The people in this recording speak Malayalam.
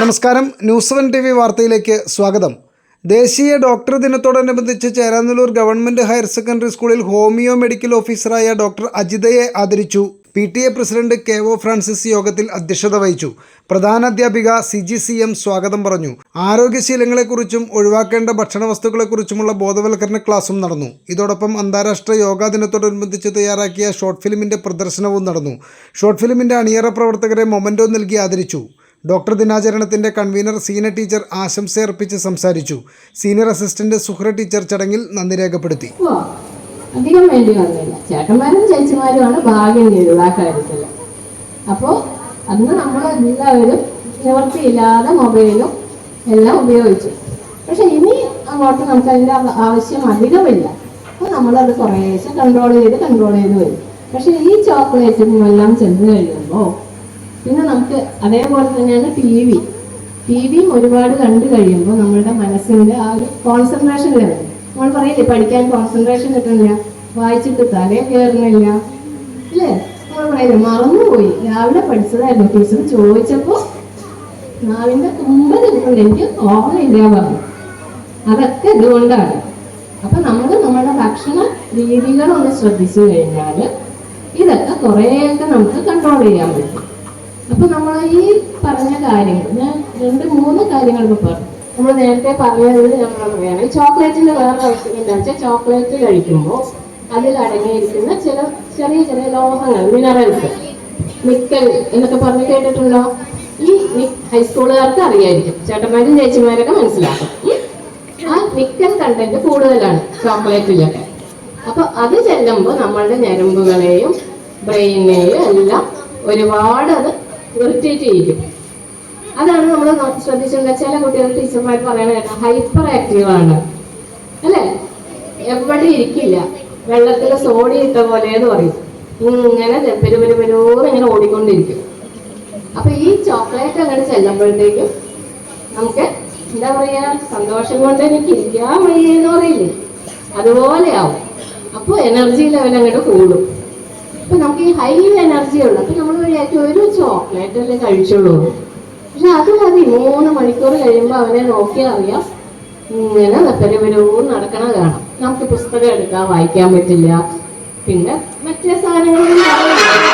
നമസ്കാരം. ന്യൂസ് വൺ ടി വി വാർത്തയിലേക്ക് സ്വാഗതം. ദേശീയ ഡോക്ടർ ദിനത്തോടനുബന്ധിച്ച് ചേരാനല്ലൂർ ഗവൺമെന്റ് ഹയർ സെക്കൻഡറി സ്കൂളിൽ ഹോമിയോ മെഡിക്കൽ ഓഫീസറായ ഡോക്ടർ അജിതയെ ആദരിച്ചു. P T A president K O Francis യോഗത്തിൽ അധ്യക്ഷത വഹിച്ചു. പ്രധാനാധ്യാപിക സി ജി സി എം സ്വാഗതം പറഞ്ഞു. ആരോഗ്യശീലങ്ങളെക്കുറിച്ചും ഒഴിവാക്കേണ്ട ഭക്ഷണ വസ്തുക്കളെക്കുറിച്ചുമുള്ള ബോധവൽക്കരണ ക്ലാസും നടന്നു. ഇതോടൊപ്പം അന്താരാഷ്ട്ര യോഗാ ദിനത്തോടനുബന്ധിച്ച് തയ്യാറാക്കിയ ഷോർട്ട് ഫിലിമിന്റെ പ്രദർശനവും നടന്നു. ഷോർട്ട് ഫിലിമിന്റെ അണിയറ പ്രവർത്തകരെ മൊമന്റോ നൽകി ആദരിച്ചു. ഡോക്ടർ ദിനാചരണത്തിന്റെ കൺവീനർ സീനിയർ ടീച്ചർ ആശംസ അർപ്പിച്ച് സംസാരിച്ചു. സീനിയർ അസിസ്റ്റന്റ് സുഹ്ര ടീച്ചർ ചടങ്ങിൽ നന്ദി രേഖപ്പെടുത്തി. അധികം വേണ്ടി വന്നില്ല. ചേട്ടന്മാരും ചേച്ചിമാരുമാണ് ഭാഗ്യം ചെയ്തത് ആ അപ്പോൾ അന്ന് നമ്മൾ എല്ലാവരും നിവർത്തിയില്ലാതെ മൊബൈലും എല്ലാം ഉപയോഗിച്ചു. പക്ഷെ ഇനി അങ്ങോട്ട് നമുക്ക് അതിന്റെ ആവ- ആവശ്യം അധികമില്ല. അപ്പോൾ നമ്മളത് കുറേശ്ശെ കൺട്രോൾ ചെയ്ത് കൺട്രോൾ ചെയ്ത് വരും. പക്ഷെ ഈ ചോക്ലേറ്റും എല്ലാം ചെന്ന് കഴിയുമ്പോൾ പിന്നെ നമുക്ക് അതേപോലെ തന്നെയാണ് ടി വി ടി വിയും ഒരുപാട് കണ്ടു കഴിയുമ്പോൾ നമ്മളുടെ മനസ്സിന്റെ ആ ഒരു കോൺസെൻട്രേഷൻ ലെവൽ. നമ്മൾ പറയില്ലേ പഠിക്കാൻ കോൺസെൻട്രേഷൻ കിട്ടുന്നില്ല വായിച്ചിട്ട് തലേ കയറുന്നില്ല ഇല്ലേ? നമ്മൾ പറയില്ലേ മറന്നുപോയി. രാവിലെ പഠിച്ചതായിരുന്നു ടീച്ചർ ചോദിച്ചപ്പോൾ നാവിന്റെ തുമ്പത് കൊണ്ട് എനിക്ക് ഓർമ്മയില്ല പറഞ്ഞു. അതൊക്കെ ഇതുകൊണ്ടാണ്. അപ്പൊ നമ്മൾ നമ്മുടെ ഭക്ഷണ രീതികളൊന്ന് ശ്രദ്ധിച്ചു കഴിഞ്ഞാൽ ഇതൊക്കെ കുറേയൊക്കെ നമുക്ക് കൺട്രോൾ ചെയ്യാൻ പറ്റും. അപ്പൊ നമ്മൾ ഈ പറഞ്ഞ കാര്യങ്ങൾ ഞാൻ രണ്ട് മൂന്ന് കാര്യങ്ങൾ ഇപ്പൊ പറഞ്ഞു. നമ്മൾ നേരത്തെ പറഞ്ഞതിൽ നമ്മൾ ഈ ചോക്ലേറ്റിന്റെ വേറെ ആവശ്യം എന്താ വെച്ചാൽ ചോക്ലേറ്റ് കഴിക്കുമ്പോൾ അതിൽ അടങ്ങിയിരിക്കുന്ന ചില ചെറിയ ചെറിയ ലോഹങ്ങൾ മിനറൽസ് നിക്കൽ എന്നൊക്കെ പറഞ്ഞ് കേട്ടിട്ടുണ്ടോ? ഈ ഹൈസ്കൂളുകാർക്ക് അറിയായിരിക്കും. ചേട്ടന്മാരും ചേച്ചിമാരൊക്കെ മനസ്സിലാക്കും. ആ മിക്കൽ കണ്ടന്റ് കൂടുതലാണ് ചോക്ലേറ്റിലൊക്കെ. അപ്പൊ അത് ചെല്ലുമ്പോൾ നമ്മളുടെ ഞരമ്പുകളെയും ബ്രെയിനെയും എല്ലാം ഒരുപാട് അത് ഇറിറ്റേറ്റ് ചെയ്യിക്കും അതാണ് നമ്മൾ ശ്രദ്ധിച്ചിട്ടുണ്ട് ചില കുട്ടികൾ ടീച്ചർമാർ പറയണ കേട്ടോ ഹൈപ്പർ ആക്റ്റീവ് ആണ്. അല്ലേ? എവിടെ ഇരിക്കില്ല. വെള്ളത്തിൽ സോഡി ഇട്ട പോലെ എന്ന് പറയും. ഇങ്ങനെ പെരുപെരുപെരൂന്ന് ഇങ്ങനെ ഓടിക്കൊണ്ടിരിക്കും. അപ്പൊ ഈ ചോക്ലേറ്റ് അങ്ങനെ ചെല്ലുമ്പോഴത്തേക്കും നമുക്ക് എന്താ പറയാ സന്തോഷം കൊണ്ട് എനിക്ക് ഇരിക്കാൻ വയ്യ എന്ന് പറയില്ലേ? അതുപോലെ ആവും അപ്പോൾ എനർജി ലെവൽ അങ്ങോട്ട് കൂടും. അപ്പൊ നമുക്ക് ഈ ഹൈ എനർജി ഉള്ളു. അപ്പൊ നമ്മൾ വിചാരിച്ചു ഒരു ചോക്ലേറ്റ് അല്ലേ കഴിച്ചുള്ളൂ. പക്ഷെ അത് മതി. മൂന്ന് മണിക്കൂർ കഴിയുമ്പോൾ അവനെ നോക്കിയാൽ അറിയാം. ഇങ്ങനെ പെരുപെരവും നടക്കണ കാണാം. നമുക്ക് പുസ്തകം എടുക്കാൻ വായിക്കാൻ പറ്റില്ല. പിന്നെ മറ്റേ സാധനങ്ങളൊന്നും